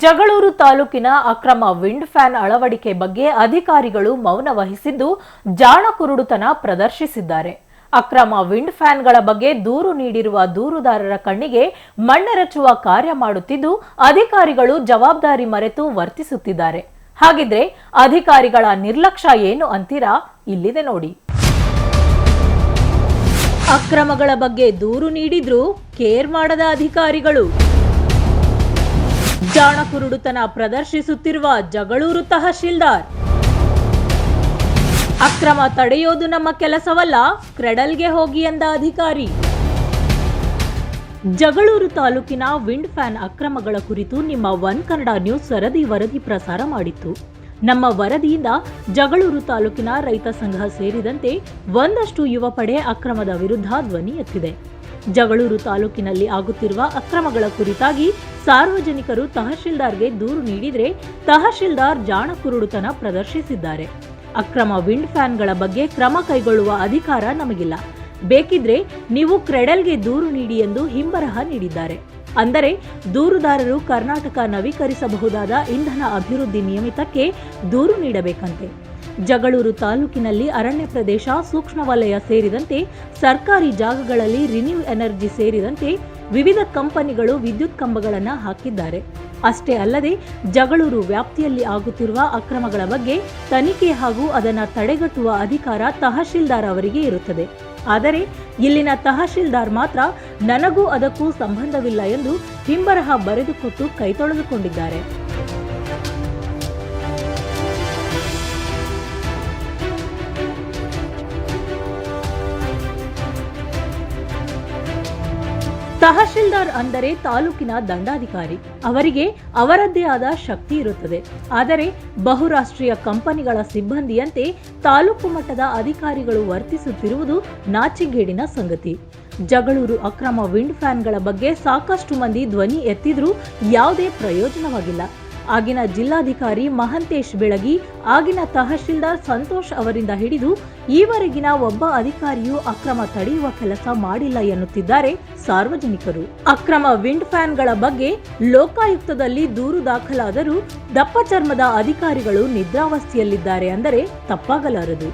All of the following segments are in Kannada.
ಜಗಳೂರು ತಾಲೂಕಿನ ಅಕ್ರಮ ವಿಂಡ್ ಫ್ಯಾನ್ ಅಳವಡಿಕೆ ಬಗ್ಗೆ ಅಧಿಕಾರಿಗಳು ಮೌನ ವಹಿಸಿದ್ದು ಜಾಣ ಕುರುಡುತನ ಪ್ರದರ್ಶಿಸಿದ್ದಾರೆ. ಅಕ್ರಮ ವಿಂಡ್ ಫ್ಯಾನ್ಗಳ ಬಗ್ಗೆ ದೂರು ನೀಡಿರುವ ದೂರುದಾರರ ಕಣ್ಣಿಗೆ ಮಣ್ಣೆರಚುವ ಕಾರ್ಯ ಮಾಡುತ್ತಿದ್ದು, ಅಧಿಕಾರಿಗಳು ಜವಾಬ್ದಾರಿ ಮರೆತು ವರ್ತಿಸುತ್ತಿದ್ದಾರೆ. ಹಾಗಿದ್ರೆ ಅಧಿಕಾರಿಗಳ ನಿರ್ಲಕ್ಷ್ಯ ಏನು ಅಂತೀರಾ? ಇಲ್ಲಿದೆ ನೋಡಿ. ಅಕ್ರಮಗಳ ಬಗ್ಗೆ ದೂರು ನೀಡಿದ್ರು ಕೇರ್ ಮಾಡದ ಅಧಿಕಾರಿಗಳು. ಜಾಣ ಕುರುಡುತನ ಪ್ರದರ್ಶಿಸುತ್ತಿರುವ ಜಗಳೂರು ತಹಶೀಲ್ದಾರ್. ಅಕ್ರಮ ತಡೆಯೋದು ನಮ್ಮ ಕೆಲಸವಲ್ಲ, ಕ್ರೆಡಲ್ಗೆ ಹೋಗಿ ಎಂದ ಅಧಿಕಾರಿ. ಜಗಳೂರು ತಾಲೂಕಿನ ವಿಂಡ್ ಫ್ಯಾನ್ ಅಕ್ರಮಗಳ ಕುರಿತು ನಿಮ್ಮ ಒನ್ ಕನ್ನಡ ನ್ಯೂಸ್ ಸರದಿ ವರದಿ ಪ್ರಸಾರ ಮಾಡಿತ್ತು. ನಮ್ಮ ವರದಿಯಿಂದ ಜಗಳೂರು ತಾಲೂಕಿನ ರೈತ ಸಂಘ ಸೇರಿದಂತೆ ಒಂದಷ್ಟು ಯುವ ಪಡೆ ಅಕ್ರಮದ ವಿರುದ್ಧ ಧ್ವನಿ ಎತ್ತಿದೆ. ಜಗಳೂರು ತಾಲೂಕಿನಲ್ಲಿ ಆಗುತ್ತಿರುವ ಅಕ್ರಮಗಳ ಕುರಿತಾಗಿ ಸಾರ್ವಜನಿಕರು ತಹಶೀಲ್ದಾರ್ಗೆ ದೂರು ನೀಡಿದರೆ ತಹಶೀಲ್ದಾರ್ ಜಾಣ ಕುರುಡುತನ ಪ್ರದರ್ಶಿಸಿದ್ದಾರೆ. ಅಕ್ರಮ ವಿಂಡ್ ಫ್ಯಾನ್ಗಳ ಬಗ್ಗೆ ಕ್ರಮ ಕೈಗೊಳ್ಳುವ ಅಧಿಕಾರ ನಮಗಿಲ್ಲ. ಬೇಕಿದ್ರೆ ನೀವು ಕ್ರೆಡಲ್ಗೆ ದೂರು ನೀಡಿ ಎಂದು ಹಿಂಬರಹ ನೀಡಿದ್ದಾರೆ. ಅಂದರೆ ದೂರುದಾರರು ಕರ್ನಾಟಕ ನವೀಕರಿಸಬಹುದಾದ ಇಂಧನ ಅಭಿವೃದ್ಧಿ ನಿಯಮಿತಕ್ಕೆ ದೂರು ನೀಡಬೇಕಂತೆ. ಜಗಳೂರು ತಾಲೂಕಿನಲ್ಲಿ ಅರಣ್ಯ ಪ್ರದೇಶ ಸೂಕ್ಷ್ಮ ವಲಯ ಸೇರಿದಂತೆ ಸರ್ಕಾರಿ ಜಾಗಗಳಲ್ಲಿ ರಿನ್ಯೂ ಎನರ್ಜಿ ಸೇರಿದಂತೆ ವಿವಿಧ ಕಂಪನಿಗಳು ವಿದ್ಯುತ್ ಕಂಬಗಳನ್ನು ಹಾಕಿದ್ದಾರೆ. ಅಷ್ಟೇ ಅಲ್ಲದೆ ಜಗಳೂರು ವ್ಯಾಪ್ತಿಯಲ್ಲಿ ಆಗುತ್ತಿರುವ ಅಕ್ರಮಗಳ ಬಗ್ಗೆ ತನಿಖೆ ಹಾಗೂ ಅದನ್ನು ತಡೆಗಟ್ಟುವ ಅಧಿಕಾರ ತಹಶೀಲ್ದಾರ್ ಅವರಿಗೆ ಇರುತ್ತದೆ. ಆದರೆ ಇಲ್ಲಿನ ತಹಶೀಲ್ದಾರ್ ಮಾತ್ರ ನನಗೂ ಅದಕ್ಕೂ ಸಂಬಂಧವಿಲ್ಲ ಎಂದು ಹಿಂಬರಹ ಬರೆದುಕೊಟ್ಟು ಕೈತೊಳೆದುಕೊಂಡಿದ್ದಾರೆ ತಹಶೀಲ್ದಾರ್ ಅಂದರೆ ತಾಲೂಕಿನ ದಂಡಾಧಿಕಾರಿ. ಅವರಿಗೆ ಅವರದ್ದೇ ಆದ ಶಕ್ತಿ ಇರುತ್ತದೆ. ಆದರೆ ಬಹುರಾಷ್ಟ್ರೀಯ ಕಂಪನಿಗಳ ಸಿಬ್ಬಂದಿಯಂತೆ ತಾಲೂಕು ಮಟ್ಟದ ಅಧಿಕಾರಿಗಳು ವರ್ತಿಸುತ್ತಿರುವುದು ನಾಚಿಗೇಡಿನ ಸಂಗತಿ. ಜಗಳೂರು ಅಕ್ರಮ ವಿಂಡ್ ಫ್ಯಾನ್ಗಳ ಬಗ್ಗೆ ಸಾಕಷ್ಟು ಮಂದಿ ಧ್ವನಿ ಎತ್ತಿದ್ರೂ ಯಾವುದೇ ಪ್ರಯೋಜನವಾಗಿಲ್ಲ. ಆಗಿನ ಜಿಲ್ಲಾಧಿಕಾರಿ ಮಹಂತೇಶ್ ಬೆಳಗಿ, ಆಗಿನ ತಹಶೀಲ್ದಾರ್ ಸಂತೋಷ್ ಅವರಿಂದ ಹಿಡಿದು ಈವರೆಗಿನ ಒಬ್ಬ ಅಧಿಕಾರಿಯೂ ಅಕ್ರಮ ತಡೆಯುವ ಕೆಲಸ ಮಾಡಿಲ್ಲ ಎನ್ನುತ್ತಿದ್ದಾರೆ ಸಾರ್ವಜನಿಕರು. ಅಕ್ರಮ ವಿಂಡ್ ಫ್ಯಾನ್ಗಳ ಬಗ್ಗೆ ಲೋಕಾಯುಕ್ತದಲ್ಲಿ ದೂರು ದಾಖಲಾದರೂ ದಪ್ಪ ಚರ್ಮದ ಅಧಿಕಾರಿಗಳು ನಿದ್ರಾವಸ್ಥೆಯಲ್ಲಿದ್ದಾರೆ ಅಂದರೆ ತಪ್ಪಾಗಲಾರದು.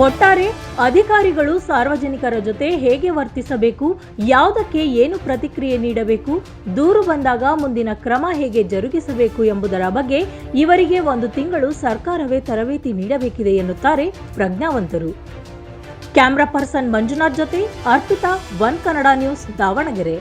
ಒಟ್ಟಾರೆ ಅಧಿಕಾರಿಗಳು ಸಾರ್ವಜನಿಕರ ಜೊತೆ ಹೇಗೆ ವರ್ತಿಸಬೇಕು, ಯಾವುದಕ್ಕೆ ಏನು ಪ್ರತಿಕ್ರಿಯೆ ನೀಡಬೇಕು, ದೂರು ಬಂದಾಗ ಮುಂದಿನ ಕ್ರಮ ಹೇಗೆ ಜರುಗಿಸಬೇಕು ಎಂಬುದರ ಬಗ್ಗೆ ಇವರಿಗೆ ಒಂದು ತಿಂಗಳು ಸರ್ಕಾರವೇ ತರಬೇತಿ ನೀಡಬೇಕಿದೆ ಎನ್ನುತ್ತಾರೆ ಪ್ರಜ್ಞಾವಂತರು. ಕ್ಯಾಮ್ರಾ ಪರ್ಸನ್ ಮಂಜುನಾಥ್ ಜೊತೆ ಅರ್ಪಿತಾ, ಒನ್ ಕನ್ನಡ ನ್ಯೂಸ್ ದಾವಣಗೆರೆ.